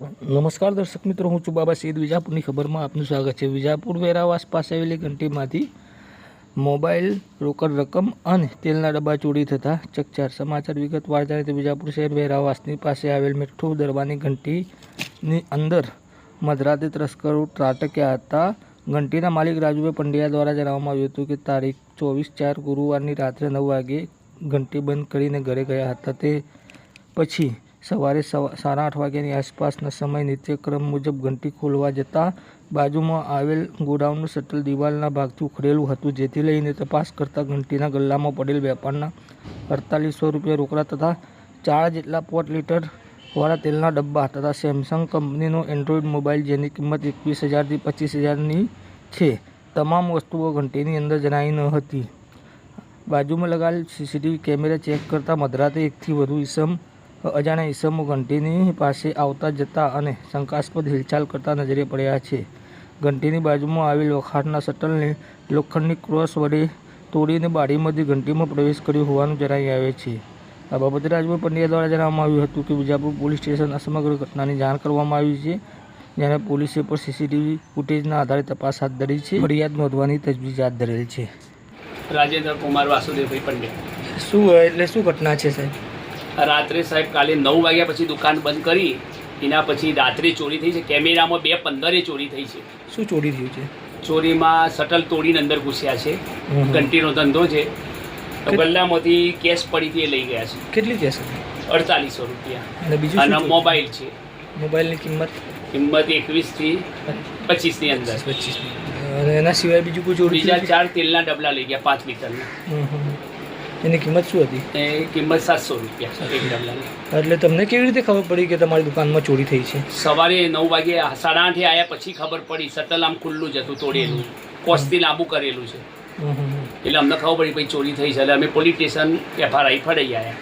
નમસ્કાર દર્શક મિત્રો, હું છું બાબા સૈદ વિજાપુરની ખબરમાં આપનું સ્વાગત છે. વિજાપુર વેરાવાસ પાસે આવેલી ઘંટીમાંથી મોબાઈલ, રોકડ રકમ અને તેલના ડબ્બા ચોરી થતા ચકચાર સમાચાર વિગતવાર જાણે તો વિજાપુર શહેર વેરાવાસની પાસે આવેલ મીઠું દરબારની ઘંટીની અંદર મધરાતે તસ્કરો ત્રાટક્યા હતા. ઘંટીના માલિક રાજુભાઈ પંડ્યા દ્વારા જણાવવામાં આવ્યું હતું કે તારીખ ચોવીસ ચાર ગુરુવારની રાત્રે નવ વાગે ઘંટી બંધ કરીને ઘરે ગયા હતા. તે પછી સવારે સાડા આઠ વાગ્યાની આસપાસના સમય નિત્યક્રમ મુજબ ઘંટી ખોલવા જતાં બાજુમાં આવેલ ગોડાઉનનું શટલ દિવાલના ભાગથી ઉખડેલું હતું, જેથી લઈને તપાસ કરતાં ઘંટીના ગલ્લામાં પડેલ વેપારના અડતાલીસો રૂપિયા રોકડા તથા ચાર જેટલા પોટ લીટર વાળા તેલના ડબ્બા તથા સેમસંગ કંપનીનો એન્ડ્રોઈડ મોબાઈલ જેની કિંમત એકવીસ હજારથી પચીસ હજારની છે. તમામ વસ્તુઓ ઘંટીની અંદર જણાઈ ન હતી. બાજુમાં લગાવેલ સીસીટીવી કેમેરા ચેક કરતા મધરાતે એકથી વધુ ઈસમ અજાણ્યા ઈસમો ઘંટીની પાસે આવતા જતા અને શંકાસ્પદ હિલચાલ કરતા નજરે પડ્યા છે. ઘંટીની બાજુમાં આવેલ વખારના શટલને લોખંડની ક્રોસ વડે તોડીને બારીમાંથી ઘંટીમાં પ્રવેશ કર્યો હોવાનું જણાઈ આવે છે. આ બાબતે રાજભાઈ પંડ્યા દ્વારા જણાવવામાં આવ્યું હતું કે વિજાપુર પોલીસ સ્ટેશન આ સમગ્ર ઘટનાની જાણ કરવામાં આવી છે જેને પોલીસે પણ સીસીટીવી ફૂટેજના આધારે તપાસ હાથ ધરી છે. ફરિયાદ નોંધવાની તજવીજ હાથ ધરેલ છે. રાજેન્દ્ર કુમાર વાસુદેવભાઈ પંડ્યા. શું એટલે શું ઘટના છે સાહેબ? રાત્રે સાહેબ કાલે નવ વાગ્યા પછી દુકાન બંધ કરી એના પછી રાત્રે ચોરી થઈ છે. કેમેરામાં બે પંદરે ચોરી થઈ છે. શું ચોરી થયું છે? ચોરીમાં શટલ તોડીને અંદર ઘૂસ્યા છે. ઘંટીનો ધંધો છે. તો ગલ્લામાંથી કેશ પડીથી એ લઈ ગયા છે. કેટલી કેસ અડતાલીસો રૂપિયા. અને મોબાઈલ છે. મોબાઈલની કિંમત? કિંમત એકવીસથી પચીસની અંદર. પચીસ અને એના સિવાય બીજું કોઈ ચોરી બીજા ચાર તેલના ડબલા લઈ ગયા પાંચ લીટરના. એની કિંમત શું હતી? એ કિંમત સાતસો રૂપિયા એક ડબલાની. એટલે તમને કેવી રીતે ખબર પડી કે તમારી દુકાનમાં ચોરી થઈ છે? સવારે નવ વાગે સાડા આઠે આવ્યા પછી ખબર પડી સતલ આમ ખુલ્લું જ હતું તોડેલું. કોસ્ટથી લાંબુ કરેલું છે. એટલે અમને ખબર પડી પછી ચોરી થઈ છે. એટલે અમે પોલીસ સ્ટેશન એફઆરઆઈ ફડાઈ આવ્યા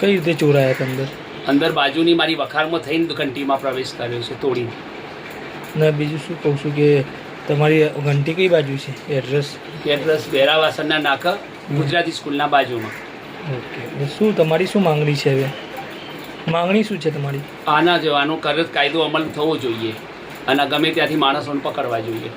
કઈ રીતે ચોરાયા અંદર? અંદર બાજુની મારી વખારમાં થઈને ઘંટીમાં પ્રવેશ કર્યો છે તોડીને. ને બીજું શું કહું છું કે તમારી ઘંટી કઈ બાજુ છે? એડ્રેસ એડ્રેસ બેરાવાસનના નાકા ગુજરાતી સ્કૂલના બાજુમાં. ઓકે. શું તમારી શું માંગણી છે હવે? માંગણી શું છે તમારી? આના જો આનો કરત કાયદો અમલ થવો જોઈએ અને ગમે ત્યાંથી માણસોને પકડવા જોઈએ.